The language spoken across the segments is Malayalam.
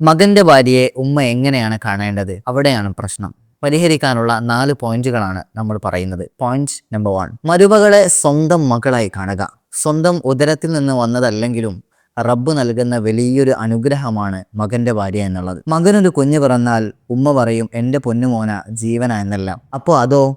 മകന്റെ ഭാര്യയെ ഉമ്മ എങ്ങനെയാണ് കാണേണ്ടത്? അവിടെയാണ് പ്രശ്നം. പരിഹരിക്കാനുള്ള നാല് പോയിന്റുകളാണ് നമ്മൾ പറയുന്നത്. Point number one. മരുമകളെ സ്വന്തം മകളായി കാണുക. സ്വന്തം ഉദരത്തിൽ നിന്ന് വന്നതല്ലെങ്കിലും റബ്ബ് നൽകുന്ന വലിയൊരു അനുഗ്രഹമാണ് മകന്റെ ഭാര്യ എന്നുള്ളത്. മകനൊരു കുഞ്ഞ് പിറന്നാൽ ഉമ്മ പറയും എന്റെ പൊന്നുമോന ജീവന എന്നല്ല. അപ്പോൾ അതോ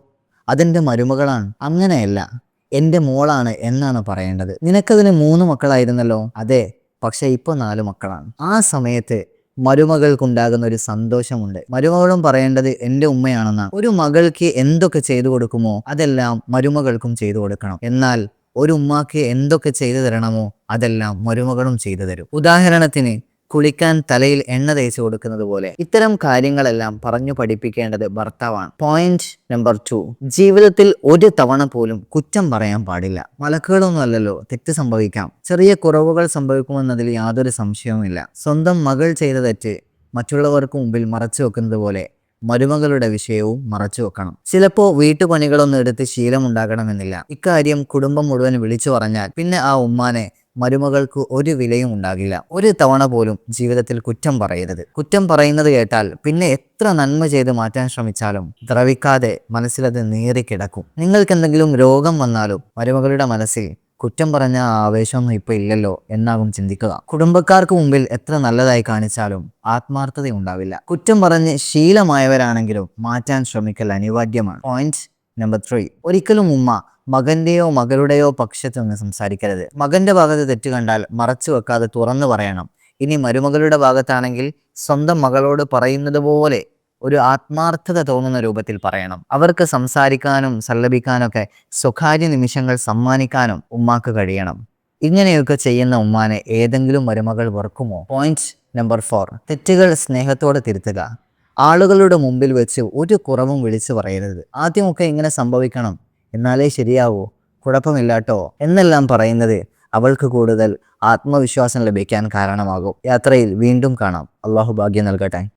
അതെന്റെ മരുമകളാണ്? അങ്ങനെയല്ല. എന്റെ മോളാണ് എന്നാണ് പറയേണ്ടത്. നിനക്കതിന് മൂന്ന് മക്കളായിരുന്നല്ലോ? അതെ പക്ഷെ ഇപ്പോൾ നാല് മക്കളാണ്. ആ സമയത്ത് മരുമകൾക്കുണ്ടാകുന്ന ഒരു സന്തോഷമുണ്ട്. മരുമകളും പറയേണ്ടത് എന്റെ ഉമ്മയാണെന്നാണ് ഒരു മകൾക്ക് എന്തൊക്കെ ചെയ്തു കൊടുക്കുമോ അതെല്ലാം മരുമകൾക്കും ചെയ്തു കൊടുക്കണം. എന്നാൽ ഒരു ഉമ്മാക്ക് എന്തൊക്കെ ചെയ്തു തരണമോ അതെല്ലാം മരുമകളും ചെയ്തു തരും. ഉദാഹരണത്തിന് കുളിക്കാൻ തലയിൽ എണ്ണ തേച്ച് കൊടുക്കുന്നത് പോലെ ഇത്തരം കാര്യങ്ങളെല്ലാം പറഞ്ഞു പഠിപ്പിക്കേണ്ടത് ഭർത്താവാണ്. പോയിന്റ് നമ്പർ ടു ജീവിതത്തിൽ ഒരു തവണ പോലും കുറ്റം പറയാൻ പാടില്ല. മലക്കുകളൊന്നും അല്ലല്ലോ തെറ്റ് സംഭവിക്കാം. ചെറിയ കുറവുകൾ സംഭവിക്കുമെന്നതിൽ യാതൊരു സംശയവുമില്ല സ്വന്തം മകൾ ചെയ്ത തെറ്റ് മറ്റുള്ളവർക്ക് മുമ്പിൽ മറച്ചു വെക്കുന്നത് പോലെ മരുമകളുടെ വിഷയവും മറച്ചു വെക്കണം. ചിലപ്പോൾ വീട്ടുപണികളൊന്നും എടുത്ത് ശീലമുണ്ടാകണമെന്നില്ല. ഇക്കാര്യം കുടുംബം മുഴുവൻ വിളിച്ചു പറഞ്ഞാൽ പിന്നെ ആ ഉമ്മാനെ മരുമകൾക്ക് ഒരു വിലയും ഉണ്ടാകില്ല. ഒരു തവണ പോലും ജീവിതത്തിൽ കുറ്റം പറയരുത്. കുറ്റം പറയുന്നത് കേട്ടാൽ പിന്നെ എത്ര നന്മ ചെയ്ത് മാറ്റാൻ ശ്രമിച്ചാലും ദ്രവിക്കാതെ മനസ്സിലത് നീറിക്കിടക്കും. നിങ്ങൾക്ക് എന്തെങ്കിലും രോഗം വന്നാലും മരുമകളുടെ മനസ്സിൽ കുറ്റം പറഞ്ഞ ആവേശമൊന്നും ഇപ്പൊ ഇല്ലല്ലോ എന്നാകും ചിന്തിക്കുക. കുടുംബക്കാർക്ക് മുമ്പിൽ എത്ര നല്ലതായി കാണിച്ചാലും ആത്മാർത്ഥത ഉണ്ടാവില്ല. കുറ്റം പറഞ്ഞ് ശീലമായവരാണെങ്കിലും മാറ്റാൻ ശ്രമിക്കൽ അനിവാര്യമാണ്. പോയിന്റ് നമ്പർ ത്രീ ഒരിക്കലും ഉമ്മ മകന്റെയോ മകളുടെയോ പക്ഷത്ത് നിന്ന് സംസാരിക്കരുത്. മകന്റെ ഭാഗത്ത് തെറ്റ് കണ്ടാൽ മറച്ചു വെക്കാതെ തുറന്നു പറയണം. ഇനി മരുമകളുടെ ഭാഗത്താണെങ്കിൽ സ്വന്തം മകളോട് പറയുന്നത് പോലെ ഒരു ആത്മാർത്ഥത തോന്നുന്ന രൂപത്തിൽ പറയണം. അവർക്ക് സംസാരിക്കാനും സല്ലപിക്കാനൊക്കെ സ്വകാര്യ നിമിഷങ്ങൾ സമ്മാനിക്കാനും ഉമ്മാക്ക് കഴിയണം. ഇങ്ങനെയൊക്കെ ചെയ്യുന്ന ഉമ്മാനെ ഏതെങ്കിലും മരുമകൾ വെറുക്കുമോ? പോയിന്റ് നമ്പർ ഫോർ തെറ്റുകൾ സ്നേഹത്തോടെ തിരുത്തുക. ആളുകളുടെ മുമ്പിൽ വെച്ച് ഒരു കുറവും വിളിച്ചു പറയരുത്. ആദ്യമൊക്കെ ഇങ്ങനെ സംഭവിക്കണം. എന്നാലേ ശരിയാവൂ. കുഴപ്പമില്ലാട്ടോ. എന്നെല്ലാം പറയുന്നത് അവൾക്ക് കൂടുതൽ ആത്മവിശ്വാസം ലഭിക്കാൻ കാരണമാകും. യാത്രയിൽ വീണ്ടും കാണാം. അള്ളാഹു ഭാഗ്യം നൽകട്ടെ.